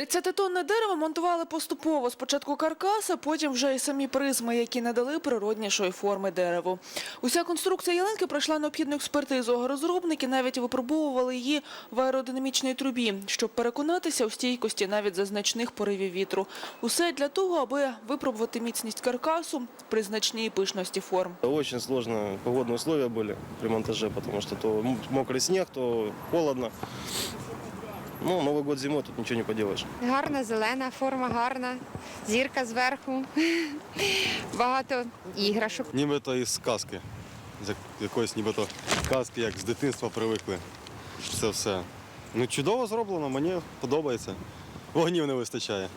30-тонне дерево монтували поступово. Спочатку каркаса, потім вже і самі призми, які надали природнішої форми дереву. Уся конструкція ялинки пройшла необхідну експертизу. Розробники навіть випробовували її в аеродинамічній трубі, щоб переконатися у стійкості навіть за значних поривів вітру. Усе для того, аби випробувати міцність каркасу при значній пишності форм. Очень сложно погодные условия были при монтаже, потому что то м- мокрый снег, то холодно. Ну, Новий год зимой, тут нічого не поділиш. Гарна зелена, форма гарна, зірка зверху, багато іграшок. Нібито із сказки. З якоїсь нібито казки, як з дитинства привикли. Це все. Ну, чудово зроблено, мені подобається. Вогнів не вистачає.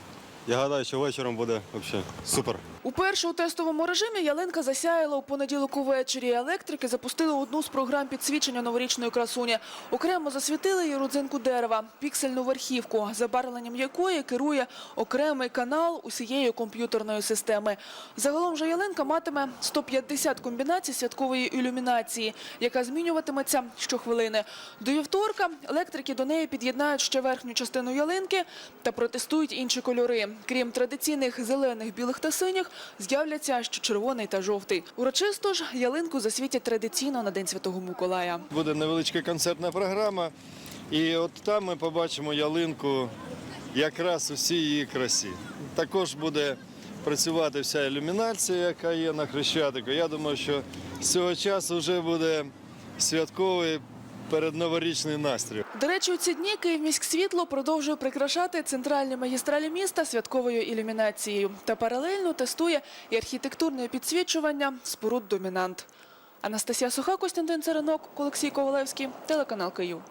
Я гадаю, що вечором буде взагалі супер. Уперше у тестовому режимі ялинка засяяла у понеділок увечері. Електрики запустили одну з програм підсвічення новорічної красуні. Окремо засвітили її родзинку дерева, піксельну верхівку, забарвленням якої керує окремий канал усієї комп'ютерної системи. Загалом же ялинка матиме 150 комбінацій святкової ілюмінації, яка змінюватиметься щохвилини. До вівторка електрики до неї під'єднають ще верхню частину ялинки та протестують інші кольори. Крім традиційних зелених, білих та синіх, з'являться ще червоний та жовтий. Урочисто ж ялинку засвітять традиційно на День Святого Миколая. Буде невеличка концертна програма. І от там ми побачимо ялинку якраз у всій її красі. Також буде працювати вся ілюмінація, яка є на Хрещатику. Я думаю, що з цього часу вже буде святковий передноворічний настрій. До речі, у ці дні Київміськсвітло продовжує прикрашати центральні магістралі міста святковою ілюмінацією та паралельно тестує і архітектурне підсвічування споруд домінант. Анастасія Суха, Костянтин Царинок, Олексій Ковалевський, телеканал Київ.